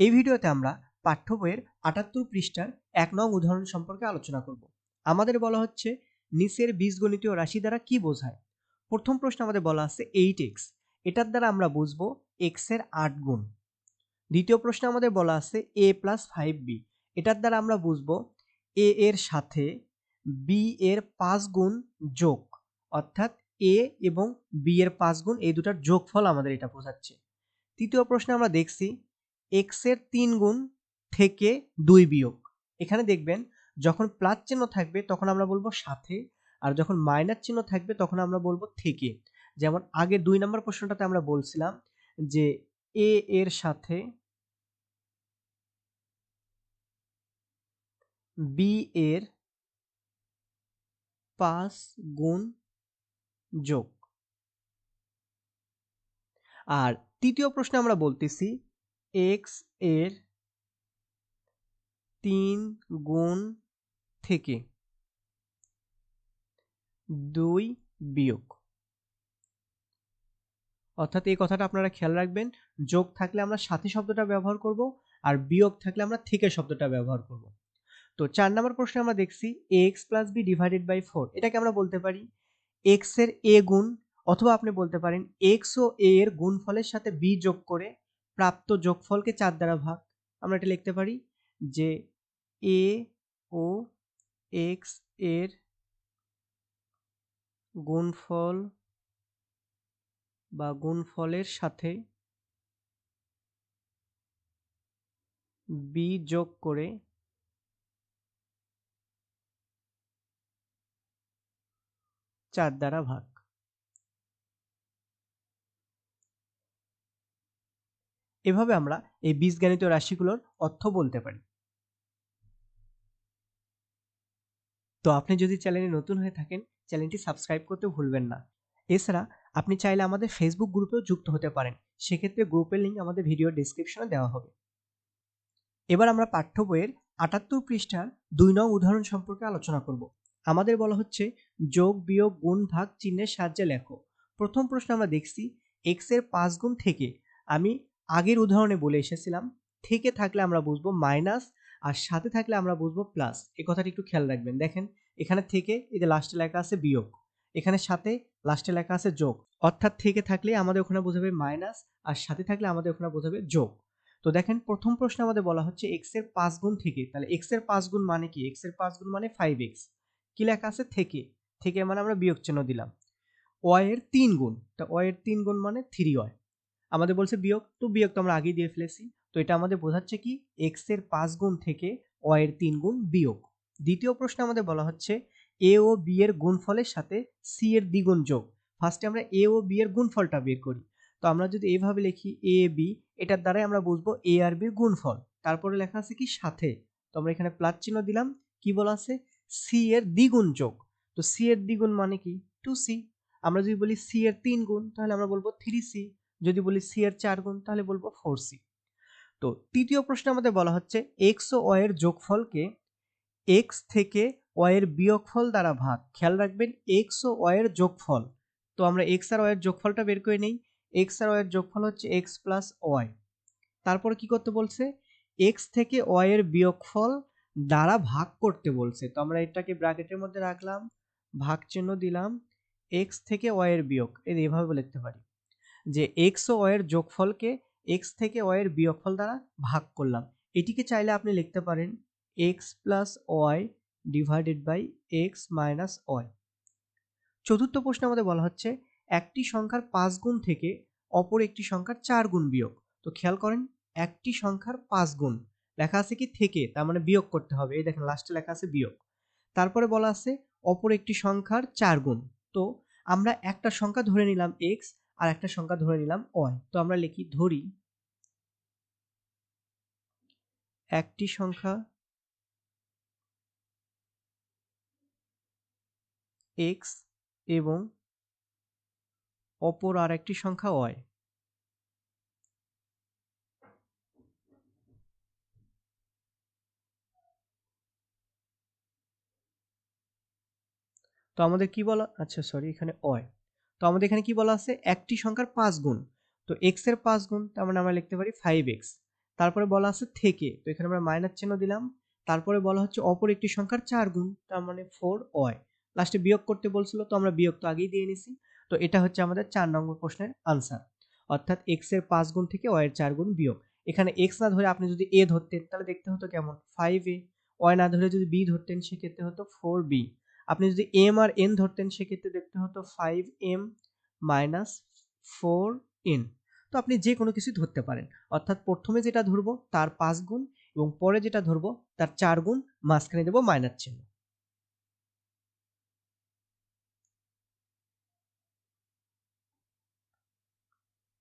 এই ভিডিওতে আমরা পাঠ্য বইয়ের আটাত্তর পৃষ্ঠার এক নং উদাহরণ সম্পর্কে আলোচনা করব। আমাদের বলা হচ্ছে, নিচের বীজগণিতীয় রাশি দ্বারা কি বোঝায়? প্রথম প্রশ্ন আমাদের বলা আছে এইট এক্স। এটার দ্বারা আমরা বুঝব এক্সের আট গুণ। দ্বিতীয় প্রশ্ন আমাদের বলা আছে এ প্লাস ফাইভ বি। এটার দ্বারা আমরা বুঝব এ এর সাথে বি এর পাঁচ গুণ যোগ। অর্থাৎ এ এবং বি এর পাঁচ গুণ, এই দুটার যোগফল আমাদের এটা বোঝাচ্ছে। তৃতীয় প্রশ্নে আমরা দেখছি এক্সের তিন গুণ থেকে দুই বিয়োগ। এখানে দেখবেন, যখন প্লাস চিহ্ন থাকবে, তখন আমরা বলব সাথে, আর যখন মাইনাস চিহ্ন থাকবে, তখন আমরা বলব থেকে। যেমন আগের দুই নম্বর প্রশ্নটাতে আমরা বলছিলাম যে এ এর সাথে বি এর পাঁচ গুণ যোগ। আর তৃতীয় প্রশ্নে আমরা বলতেছি এক্সের তিন গুণ থেকে দুই বিয়োগ। অর্থাৎ এই কথাটা আপনারা খেয়াল রাখবেন, যোগ থাকলে আমরা সাথী শব্দটা ব্যবহার করব আর বিয়োগ থাকলে আমরা থেকে শব্দটা ব্যবহার করব। তো চার নম্বর প্রশ্নে আমরা দেখছি x plus b divided by four এটাকে আমরা বলতে পারি এক্সের এ গুণ অথবা আপনি বলতে পারেন এক্স ও এ এর গুণফলের সাথে বি যোগ করে প্রাপ্ত যোগফলকে চার দ্বারা ভাগ, আমরা এটা লিখতে পারি যে এ ও এক্সের গুণফল বা গুণফলের সাথে বি যোগ করে চার দ্বারা ভাগ। এভাবে আমরা এই বীজগণিত রাশিগুলোর অর্থ বলতে পারি। তো আপনি যদি চ্যানেলে নতুন হয়ে থাকেন, চ্যানেলটি সাবস্ক্রাইব করতে ভুলবেন না। এছাড়া আপনি চাইলে আমাদের ফেসবুক গ্রুপেও যুক্ত হতে পারেন। সেক্ষেত্রে গ্রুপের লিঙ্ক আমাদের ভিডিও ডিসক্রিপশনে দেওয়া হবে। এবার আমরা পাঠ্য বইয়ের আটাত্তর পৃষ্ঠার দুই নং উদাহরণ সম্পর্কে আলোচনা করব। আমাদের বলা হচ্ছে যোগ বিয়োগ গুণ ভাগ চিহ্নের সাহায্যে লেখো। প্রথম প্রশ্ন আমরা দেখছি এক্সের পাঁচ গুণ থেকে আমি আগের উদাহরণে বলে এসেছিলাম, থেকে থাকলে আমরা বুঝব মাইনাস আর সাথে থাকলে আমরা বুঝব প্লাস এই কথাটি একটু খেয়াল রাখবেন। দেখেন, এখানে থেকে, এই যে লাস্টে লেখা আছে বিয়োগ, এখানে সাথে লাস্টে লেখা আছে যোগ। অর্থাৎ থেকে থাকলে আমাদের ওখানে বোঝাবে মাইনাস আর সাথে থাকলে আমাদের ওখানে বোঝাবে যোগ। তো দেখেন, প্রথম প্রশ্ন আমাদের বলা হচ্ছে এক্সের পাঁচ গুণ থেকে, তাহলে এক্সের পাঁচ গুণ মানে কি? এক্সের পাঁচ গুণ মানে ফাইভ এক্স কি লেখা আছে? থেকে। থেকে মানে আমরা বিয়োগ চিহ্ন দিলাম। ওয়াই এর তিন গুণ, তা ওয়াই এর তিন গুণ মানে থ্রি ওয়াই আমাদের বলছে বিয়োগ, তো বিয়োগ তো আমরা আগেই দিয়ে ফেলেছি। তো এটা আমাদের বোঝাচ্ছে কি? এক্সের পাঁচ গুণ থেকে ওয়াই এর তিন গুণ বিয়োগ। দ্বিতীয় প্রশ্নে আমাদের বলা হচ্ছে এ ও বি এর গুণফলের সাথে সি এর দ্বিগুণ যোগ। ফার্স্টে আমরা এ ও বি এর গুণফলটা বের করি। তো আমরা যদি এইভাবে লিখি এ বি এটার দ্বারাই আমরা বুঝব এ আর বির গুণফল। তারপরে লেখা আছে কি? সাথে। তো আমরা এখানে প্লাস চিহ্ন দিলাম। কি বলা আছে? সি এর দ্বিগুণ যোগ। তো সি এর দ্বিগুণ মানে কি? টু সি আমরা যদি বলি সি এর তিন গুণ, তাহলে আমরা বলব থ্রি সি যদি বলি সি এর চার গুণ, তাহলে বলব ফোর সি। তো তৃতীয় প্রশ্ন আমাদের বলা হচ্ছে এক্স ও ওয়ের যোগফলকে এক্স থেকে ওয়ের বিয়োগফল দ্বারা ভাগ। খেয়াল রাখবেন এক্স ও ওয়ের যোগফল। তো আমরা এক্স আর ওয়ের যোগফলটা বের করে নেই। এক্স আর ওয়ের যোগফল হচ্ছে এক্স প্লাস ওয়াই তারপর কি করতে বলছে? এক্স থেকে ওয়ের বিয়োগফল দ্বারা ভাগ করতে বলছে। তো আমরা এটাকে ব্র্যাকেটের মধ্যে রাখলাম, ভাগ চিহ্ন দিলাম এক্স থেকে ওয়ের বিয়োগ। এর এভাবে লিখতে পারি। যে এক্স ও ওয়ের যোগফলকে এক্স থেকে ওয়ের বিয়োগফল দ্বারা ভাগ করলাম। এটিকে চাইলে আপনি লিখতে পারেন x plus y divided by x minus y চতুর্থ প্রশ্ন আমাদের বলা হচ্ছে, একটি সংখ্যার পাঁচ গুণ থেকে অপর একটি সংখ্যার চার গুণ বিয়োগ। তো খেয়াল করেন, একটি সংখ্যার পাঁচ গুণ। লেখা আছে কি থেকে, তার মানে বিয়োগ করতে হবে। এই দেখেন লাস্টে লেখা আছে বিয়োগ। তারপরে বলা আছে, অপর একটি সংখ্যার চার গুণ। তো আমরা একটা সংখ্যা ধরে নিলাম এক্স আর একটা সংখ্যা ধরে নিলাম ওয়াই। তো আমরা লিখি ধরি একটি সংখ্যা এক্স এবং অপর আর একটি সংখ্যা ওয়াই। তো আমাদের কি বলা আচ্ছা সরি এখানে অয় তো আমাদের এখানে কি বলা আছে? একটি সংখ্যার পাঁচ গুণ। তো এক্সের পাঁচ গুণ, তার মানে আমরা লিখতে পারি ফাইভ এক্স তারপরে বলা আছে থেকে। তো এখানে আমরা মাইনাস চিহ্ন দিলাম। তারপরে বলা হচ্ছে অপর একটি সংখ্যার চার গুণ, তার মানে ফোর ওয়াই লাস্টে বিয়োগ করতে বলছিল, তো আমরা বিয়োগ তো আগেই দিয়ে নিছি। তো এটা হচ্ছে আমাদের চার নম্বর প্রশ্নের আনসার অর্থাৎ এক্সের পাঁচ গুণ থেকে ওয়াই এর চার গুণ বিয়োগ। এখানে এক্স না ধরে আপনি যদি এ ধরতেন, তাহলে দেখতে হতো কেমন? ফাইভ এ ওয়াই না ধরে যদি বি ধরতেন, সেক্ষেত্রে হতো ফোর বি আপনি যদি এম আর এন ধরতেন, সেক্ষেত্রে দেখতে হতো five M minus four N তো আপনি যে কোনো কিছু ধরতে পারেন। অর্থাৎ প্রথমে যেটা ধরবো, তার পাঁচ গুণ এবং পরে যেটা ধরবো, তার চার গুণ, মাঝখানে দেবো মাইনার চিহ্ন।